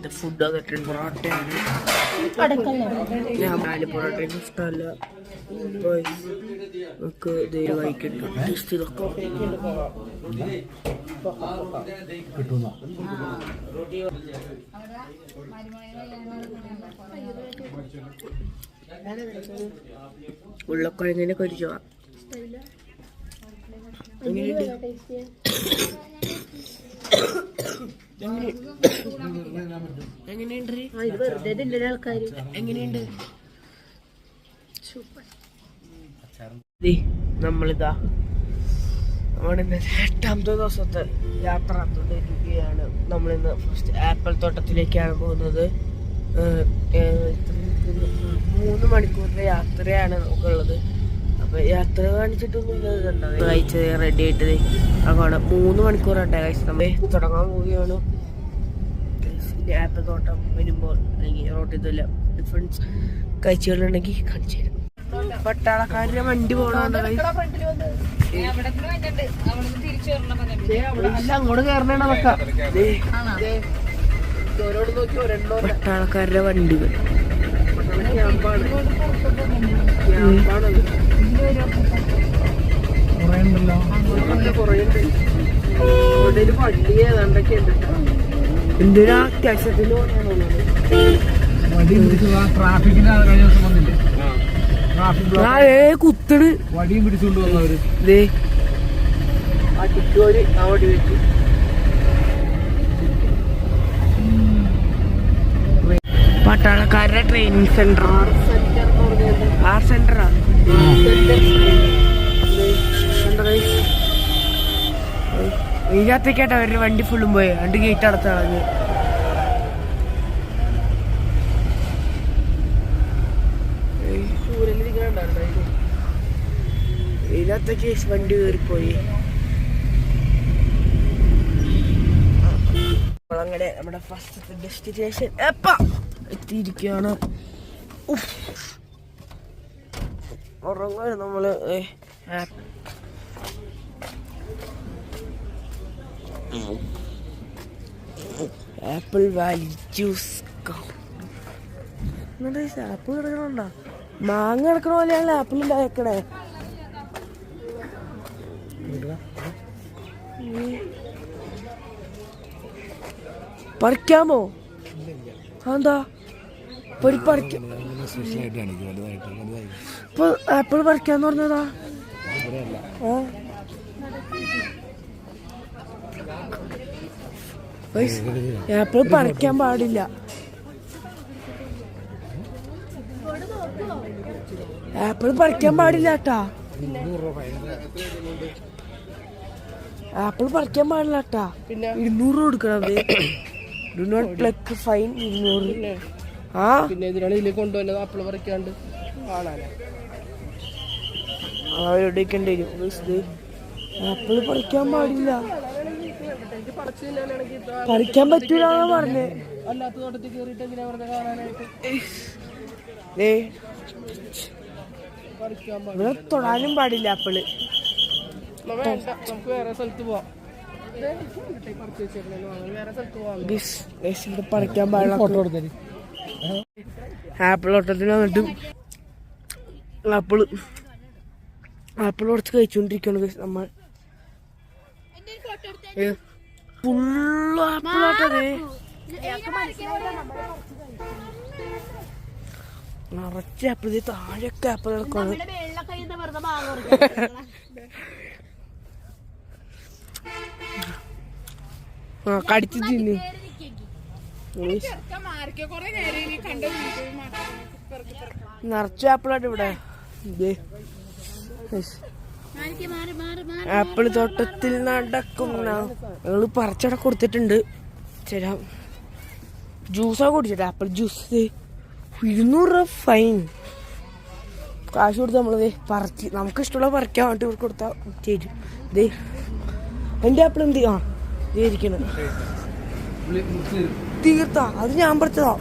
ഇത് ഫുഡ് വന്നിട്ടുണ്ട് പൊറോട്ടയാണ്. ഞാൻ നാല് പൊറോട്ടയും ഇഷ്ടമല്ല. നമുക്ക് ഇത് കഴിക്കണ്ട ടേസ്റ്റ് ഇതൊക്കെ ഉള്ളക്കുഴങ്ങിനെ കഴിച്ചോ എങ്ങനെയുണ്ട്? എങ്ങനെയുണ്ട്? എങ്ങനെയുണ്ട്? നമ്മളിതാ നമ്മുടെ ഇന്ന് എട്ടാമത്തെ ദിവസത്തെ യാത്ര തുടരുകയാണ്. നമ്മളിന്ന് ഫസ്റ്റ് ആപ്പിൾ തോട്ടത്തിലേക്കാണ് പോകുന്നത്. മൂന്ന് മണിക്കൂറിന്റെ യാത്രയാണ് നമുക്കുള്ളത്. അപ്പൊ യാത്ര കാണിച്ചിട്ടൊന്നും കഴിച്ചത് റെഡി ആയിട്ട് അങ്ങനെ ആ മണിക്കൂർ മൂന്ന് മണിക്കൂറുണ്ട് കഴിച്ച് നമ്മൾ തുടങ്ങാൻ പോവുകയാണ്. ആപ്പിൾ തോട്ടം വരുമ്പോൾ അല്ലെങ്കിൽ റോട്ടിൽ ഇതെല്ലാം ഡിഫറൻസ് കാഴ്ചകളുണ്ടെങ്കിൽ കാണിച്ചു തരും. പട്ടാളക്കാരുടെ വണ്ടി പോകണോണ്ട് അല്ല അങ്ങോട്ട് കയറണ വണ്ടി പട്ടാളക്കാരുടെ വണ്ടികൾ വണ്ടി ഏതാണ്ടൊക്കെ ഉണ്ട് എന്തൊരു അത്യാവശ്യത്തിന് വടിയും പിടിച്ചു ട്രാഫിക്കിന്റെ കഴിഞ്ഞ ദിവസം വന്നില്ലേ ട്രാഫിക് ബ്ലോക്ക് കുത്തണ്. വടിയും പിടിച്ചുകൊണ്ട് വന്നവര്. ദേ. ആ വടി വെച്ചു. പട്ടാളക്കാരുടെ ട്രെയിനിങ് സെന്റർ ആർ സെന്ററാ ഇതിനകത്തേക്കായിട്ട് അവരുടെ വണ്ടി ഫുള്ളും പോയി. രണ്ട് ഗേറ്റ് അടച്ചു കളഞ്ഞ്. ഇതിനകത്തേക്ക് വണ്ടി കയറിപ്പോയി. അങ്ങനെ നമ്മുടെ ഫസ്റ്റ് ഡെസ്റ്റിനേഷൻ എപ്പ? എത്തിയിരിക്കുകയാണ്. ഉറങ്ങാൻ നമ്മൾ. Apple valley juice. എന്നിട്ട് ആപ്പിൾ കിടക്കണുണ്ടോ? മാങ്ങ കിടക്കണ പോലെയാണ് ആപ്പിൾ ഉണ്ടാക്കണേ. പറിക്കാമോ? എന്താ ഒരു പറിക്ക ഇപ്പൊ ആപ്പിൾ പറിക്കാന്ന് പറഞ്ഞതാ? ആ ആപ്പിൾ പറിക്കാൻ പാടില്ല. ആപ്പിൾ പറിക്കാൻ പാടില്ല കേട്ടാ ആപ്പിൾ പറിക്കാൻ പാടില്ല കേട്ടാ ഇരുന്നൂറ് കൊടുക്കണം ഡു നോട്ട് പ്ലക്ക് ഫൈൻ ഇരുന്നൂറ്. പിന്നെ ഇതിനാണ് ഇതിലേക്ക് കൊണ്ടുവന്നത് ആപ്പിൾ പറിക്കാണ്ട്. വരും ആപ്പിൾ പറിക്കാൻ പാടില്ല. പറിക്കാൻ പറ്റൂല പറഞ്ഞേ. അല്ലാത്ത തോട്ടത്തിൽ കയറിയിട്ട് എങ്ങനെയാ കാണാനായിട്ട് ഇവിടെ തൊടാനും പാടില്ല ആപ്പിൾ. നമുക്ക് വേറെ സ്ഥലത്ത് പോവാം. ദേ, ഇവിടെ പറിച്ച് വെച്ചേക്കണേന്ന് വേറെ സ്ഥലത്ത് പോവാം. ഗയ്സ്, ഗയ്സ്, ഇവിടെ പറിക്കാൻ പാടില്ല. ഫോട്ടോ കൊടുത്തേ ആപ്പിൾ ഓട്ടത്തിന് വന്നിട്ട് ആപ്പിൾ ആപ്പിൾ കുറച്ച് കഴിച്ചുകൊണ്ടിരിക്കുകയാണ് നമ്മൾ. ഫുള്ള് ആപ്പിൾ ഓട്ടത് നിറച്ച് ആപ്പിൾ താഴെയൊക്കെ ആപ്പിൾ കിടക്കാണ് ആ കടിച്ച് തിന്നു. നിറച്ച് ആപ്പിളാണ് ഇവിടെ. ആപ്പിൾ തോട്ടത്തിൽ നടക്കുന്ന ഞങ്ങൾ പറിച്ചട കൊടുത്തിട്ടുണ്ട്. ചില ജ്യൂസാ കുടിച്ചിട്ട് ആപ്പിൾ ജ്യൂസ് ഇരുന്നൂറ് രൂപ ഫൈൻ കാശ് കൊടുത്ത് നമ്മൾ ദേ പറിച്ച് നമുക്ക് ഇഷ്ടമുള്ള പറിക്കാൻ വേണ്ടി ഇവർക്ക് കൊടുത്താൽ ചേരും ദേ എന്റെ ആപ്പിൾ എന്ത്? ആ ദേ ഇരിക്കണ. തീർത്താ. അത് ഞാൻ പറിച്ചതാ.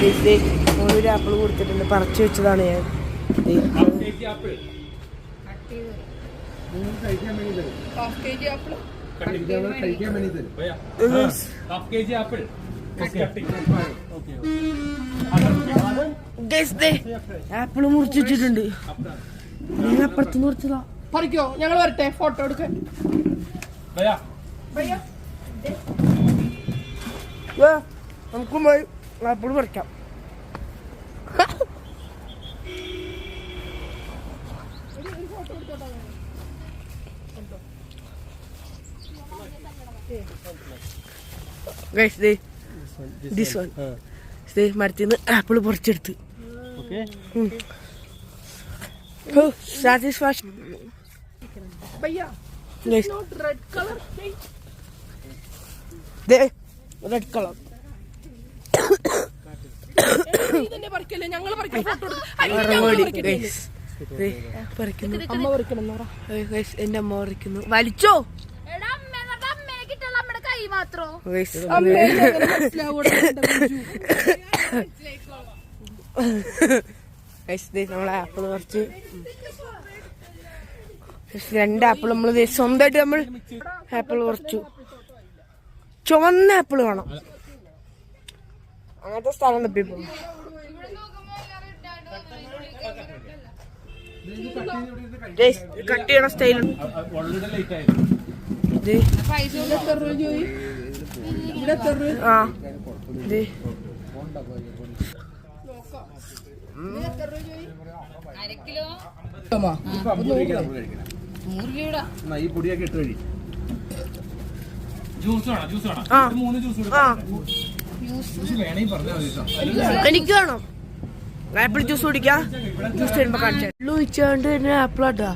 തരും ദേ, ഒരു ആപ്പിൾ കൊടുത്തിട്ടുണ്ട്. പറിച്ചു വെച്ചതാണ് ഞാൻ. ഹാഫ് കെ ജി ആപ്പിൾ മുറിച്ചിട്ടിട്ടുണ്ട് ഞാൻ അപ്പുറത്ത് മുറിച്ചതാ പറിക്കോ ഞങ്ങൾ വരട്ടെ ഫോട്ടോ എടുക്കാൻ നമുക്കും പോയി ആപ്പിൾ പറിക്കാം Guys, they, this one. This one. This one. Uh. Satisfaction apple Guys, not red colour എന്റെ അമ്മ പറിക്കുന്നു. വലിച്ചോ. മാത്രോ? നമ്മളെ ആപ്പിൾ കുറച്ച് രണ്ട് ആപ്പിൾ നമ്മൾ സ്വന്തമായിട്ട് നമ്മൾ ആപ്പിൾ കുറച്ചു ചുവന്ന ആപ്പിൾ വേണം. അങ്ങനത്തെ സ്ഥലം തപ്പി കട്ട് ചെയ്യണ സ്റ്റൈൽ ആ ഇട്ട് ജ്യൂസ് ജ്യൂസ് മൂന്ന് ജ്യൂസ് ജ്യൂസ് എനിക്ക് വേണം? ആപ്പിൾ ജ്യൂസ് കുടിക്കാം? ജ്യൂസ് തരുമ്പോ കാണിച്ചാൽ വെള്ളം ഒഴിച്ചാണ്ട് തന്നെ ആപ്പിൾ ആട്ടാ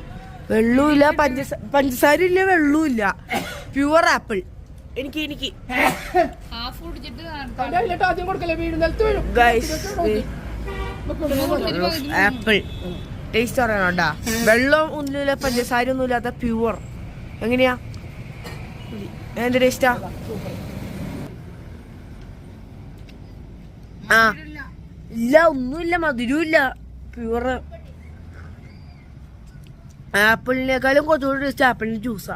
ഇല്ല പഞ്ചസാര പഞ്ചസാര ഇല്ല വെള്ളവും ഇല്ല. Pure apple. എനിക്ക് എനിക്ക്. ആദ്യം കൊടുക്കല്ലേ? വീട് നിലത്ത് വീഴും ആപ്പിൾ. ടേസ്റ്റ് പറയാനുണ്ടാ വെള്ളം ഒന്നുമില്ല പഞ്ചസാര ഒന്നും ഇല്ലാത്ത പ്യുവർ എങ്ങനെയാ? എന്ത് ടേസ്റ്റാ ആ? ഇല്ല ഒന്നുമില്ല മധുരമില്ല പ്യുവർ ആപ്പിളിനേക്കാളും കുറച്ചുകൂടി ടേസ്റ്റ് ആപ്പിളിന്റെ ജ്യൂസാ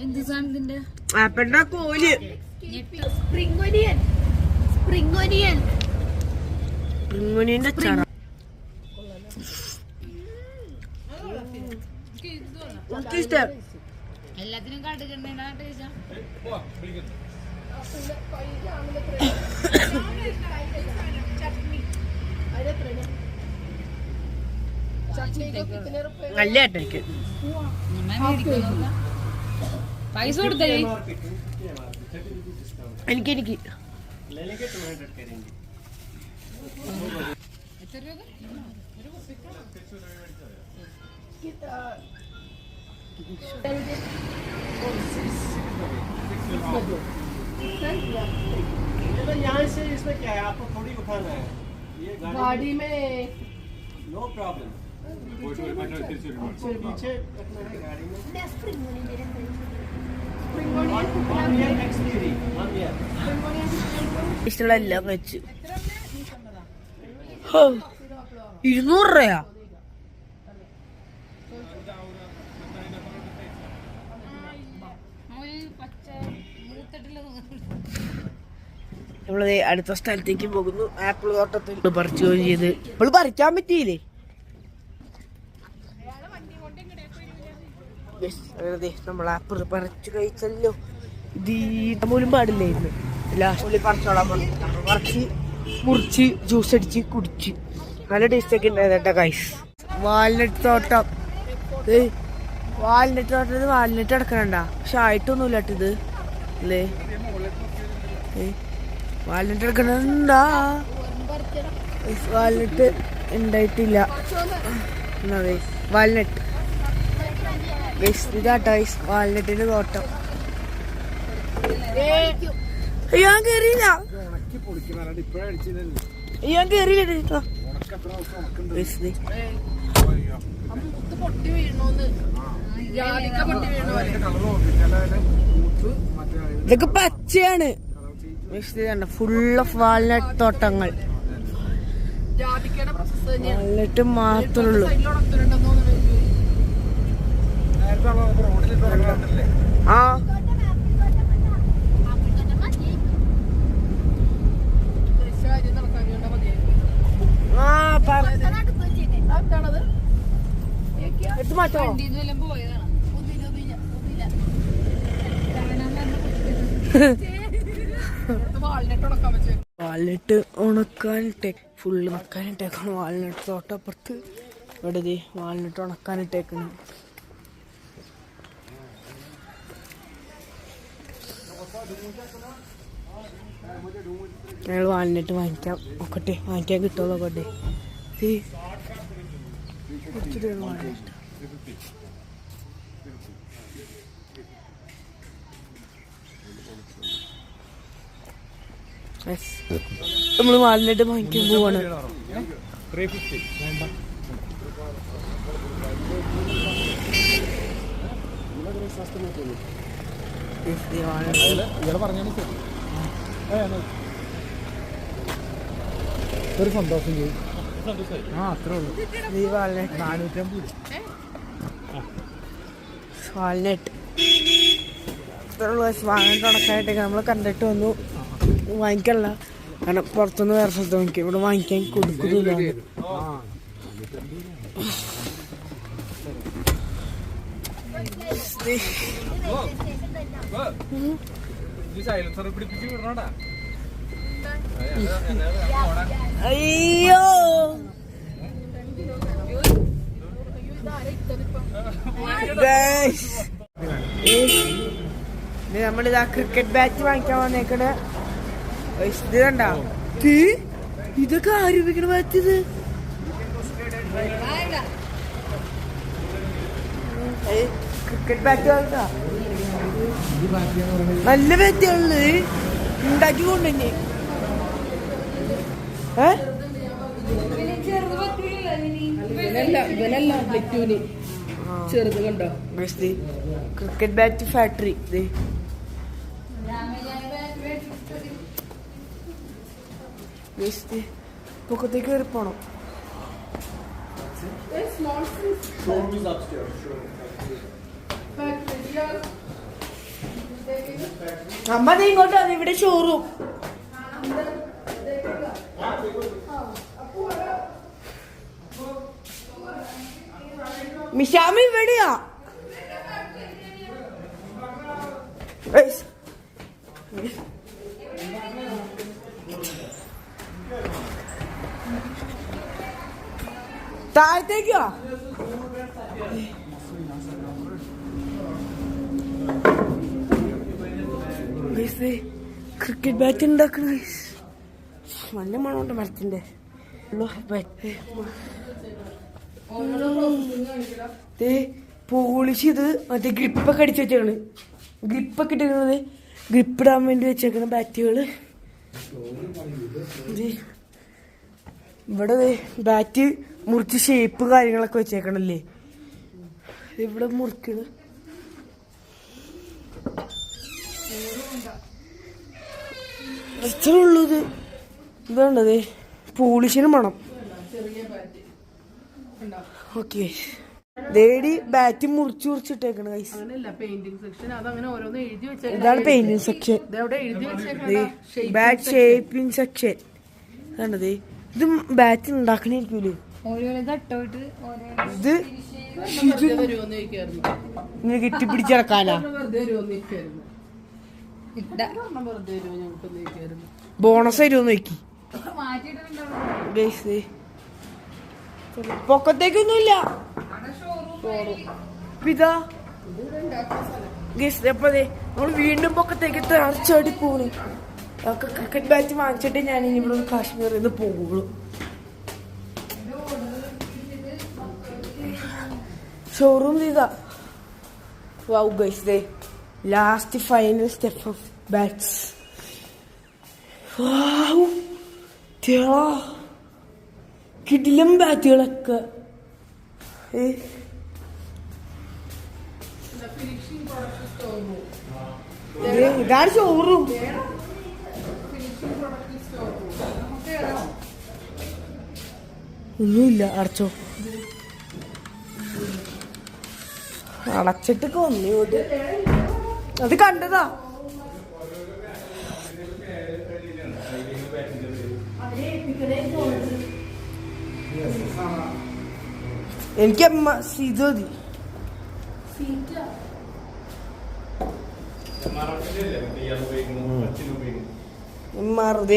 എന്ത് സാധനത്തിന്റെ ആപ്പിളിന്റെ കോൽ സ്പ്രിംഗ് ഒനിയൻ സ്പ്രിംഗ് ഒനിയൻ റിങ്ങോനിന്റെ അച്ചാറാ എല്ലാത്തിനും ടേസ്റ്റ്. ഉറുപ്പ് നല്ല ഏട്ടയ്ക്ക് പൈസ കൊടുത്തേ എനിക്ക് എനിക്ക്. എത്ര രൂപ? यहाँ से इसमें क्या है आपको थोड़ी उठाना है ये गाड़ी गाड़ी में नो प्रॉब्लम पीछे रखना है गाड़ी में spring one year expiry one year ഇഷ്ടമുള്ള എല്ലാം വെച്ച് ഹോ, ഇരുന്നൂറ് രൂപയാ നമ്മളത് അടുത്ത സ്ഥലത്തേക്ക് പോകുന്നു. ആപ്പിൾ തോട്ടത്തിൽ പറിച്ചു ചെയ്ത്. ഇപ്പോൾ പറിക്കാൻ പറ്റിയില്ലേ? അങ്ങനെ നമ്മൾ ആപ്പിൾ പറിച്ചു കഴിച്ചല്ലോ. ഇത് പോലും പാടില്ലായിരുന്നു ലാസ്റ്റ് പറിച്ചോളാം പറിച്ചോളാൻ പറഞ്ഞു. അപ്പൊ പറിച്ച് മുറിച്ച് ജ്യൂസ് അടിച്ച് കുടിച്ച്. നല്ല ടേസ്റ്റ് ഒക്കെ ഉണ്ടായിരുന്നു കൈസ് വാൽനട്ട് തോട്ടം. വാൽനട്ട് തോട്ടത്തിൽ വാൽനട്ട് അടക്കണണ്ട പക്ഷെ ആയിട്ടൊന്നുമില്ല ഇത്. അല്ലേ? ഏയ് എടുക്കണെന്താ വാലറ്റ് ഉണ്ടായിട്ടില്ല. എന്നാ വാലറ്റ് ഇതാട്ടോ വാലറ്റിന്റെ തോട്ടം. ഞാൻ കേറിയില്ല. ഞാൻ കേറിയില്ല ഇതൊക്കെ പച്ചയാണ്. ഫുൾ ഓഫ് വാൾനട്ട് തോട്ടങ്ങൾ. ജാതിക്കയുടെ പ്രോസസ് തന്നെയാണ് വാൽനട്ട് മാത്രമേ ഉള്ളൂ സൈഡിൽ ഉണക്കുന്നുണ്ടെന്ന് തോന്നുന്നു ആ എടുത്ത് മാറ്റോ വെച്ചേ വാൽനട്ട് ഉണക്കാനിട്ടേ ഫുള്ള് ഉണക്കാനിട്ടേക്കാണ് വാൽനട്ട് തോട്ടപ്പുറത്ത്. ഇവിടെ ദേ വാൽനട്ട് ഉണക്കാനിട്ടേക്കണം ഞങ്ങൾ വാൽനട്ട് വാങ്ങിക്കാം. നോക്കട്ടെ വാങ്ങിക്കാൻ കിട്ടുമോ നോക്കട്ടെ ദേ, കുറച്ച് തരും വാൽനട്ട് നമ്മൾ വാൽനട്ട് വാങ്ങിക്കാൻ പോവാണ്. ഒരു സന്തോഷം ചെയ്യും ആ അത്രേ ഉള്ളൂ നീ വാൽനട്ട് നാനൂറ്റമ്പത് വാൽനട്ട് ഇത്രയുള്ള വാങ്ങാൻ ഉണക്കായിട്ടൊക്കെ നമ്മൾ കണ്ടിട്ട് വന്നു. വാങ്ങിക്കല്ല. കാരണം പുറത്തുനിന്ന് വേറെ സ്ഥലത്ത് വാങ്ങിക്കും. ഇവിടെ വാങ്ങിക്കാൻ കൊടുക്കുന്നില്ല അയ്യോ. നമ്മളിതാ ക്രിക്കറ്റ് ബാറ്റ് വാങ്ങിക്കാൻ വന്നേക്കണ. ഇത് കണ്ട ഇതൊക്കെ ആരോപിക്കണ പറ്റിയത് ക്രിക്കറ്റ് നല്ല ബാറ്റുകൾ ഉണ്ടാക്കി കൊണ്ടുതന്നെ ഏ? ചെറുത് കണ്ടോ? ക്രിക്കറ്റ് ബാറ്റ് ഫാക്ടറി ഇത് പൊക്കത്തേക്ക് കയറി പോണം. അമ്മ നീ ഇങ്ങോട്ട് വന്നു ഇവിടെ ഷോറൂം മിഷാമി ഇവിടെയാ Guys. താഴത്തേക്കോ ക്രിക്കറ്റ് ബാറ്റ് ഉണ്ടാക്കണ നല്ല മണമുണ്ട് മരത്തിന്റെ. പോളിഷ് ചെയ്ത് മറ്റേ ഗ്രിപ്പൊക്കെ അടിച്ച് വെച്ചേക്കണ്. ഗ്രിപ്പൊക്കെ ഇട്ടിരിക്കുന്നത് ഗ്രിപ്പ് ഇടാൻ വേണ്ടി വെച്ചേക്കണ ബാറ്റുകൾ ദേ, ഇവിടെ ബാറ്റ് മുറിച്ച് ഷേപ്പ് കാര്യങ്ങളൊക്കെ വെച്ചേക്കണല്ലേ? ഇവിടെ മുറിക്കണ്. ഉള്ളത് ഉള്ളൂ ഇത്. ഇതാണ്ടതേ പോളിഷിന് മണം. ഓക്കെ ദേടി ബാറ്റ് മുറിച്ച് മുറിച്ചിട്ടേക്കണ ഗൈസ് ഇതാണ് painting section bat shaping section ഇതാണ്ടത് ഇത് ബാറ്റ് ഉണ്ടാക്കണിരിക്കൂലേ ഓരോരോ തട്ടോട്ട് ഇത് ഇങ്ങനെ കെട്ടിപ്പിടിച്ചിറക്കാനാ ബോണസ് തരുമോ നോക്കി. പൊക്കത്തേക്കൊന്നുമില്ല. ഇതാ. ഗൈസ് അപ്പൊ ദേ നമ്മൾ വീണ്ടും പൊക്കത്തേക്ക് തറച്ചാടി പോണു. ക്രിക്കറ്റ് ബാറ്റ് വാങ്ങിച്ചിട്ട് ഞാൻ ഇനി ഇവിടെ കാശ്മീരിൽ നിന്ന് പോകുള്ളൂ. ഷോറൂം ഇതാ. Wow guys they last final step of bats കിടിലം ബാറ്റുകളൊക്കെ. ഇതാണ് ഷോറൂം ഒന്നുമില്ല അടച്ചോ. അടച്ചിട്ട് കൊന്നിട്ട് അത് കണ്ടതാ. എനിക്ക് അമ്മ സീത മതി.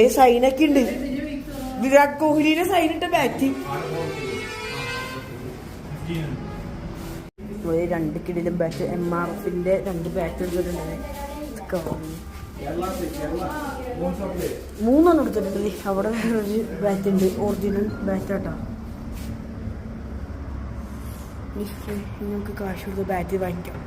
സൈനൊക്കെ ഉണ്ട്. വിരാട് കോഹ്ലിയുടെ സൈനിട്ട് ഇട്ട ബാറ്റ് രണ്ട് കിടിലും ബാറ്റ് എം ആർ എഫിന്റെ രണ്ട് ബാറ്റ് എടുത്തിട്ടുണ്ട് ഇതൊക്കെ വാങ്ങി. മൂന്നെണ്ണം എടുത്തിട്ടുണ്ട്. അവിടെ ഒരു ബാറ്റ് ഉണ്ട്. ഒറിജിനൽ ബാറ്റ് കേട്ടോ നിങ്ങൾക്ക് കാശ് കൊടുത്ത് ബാറ്റ് വാങ്ങിക്കാം.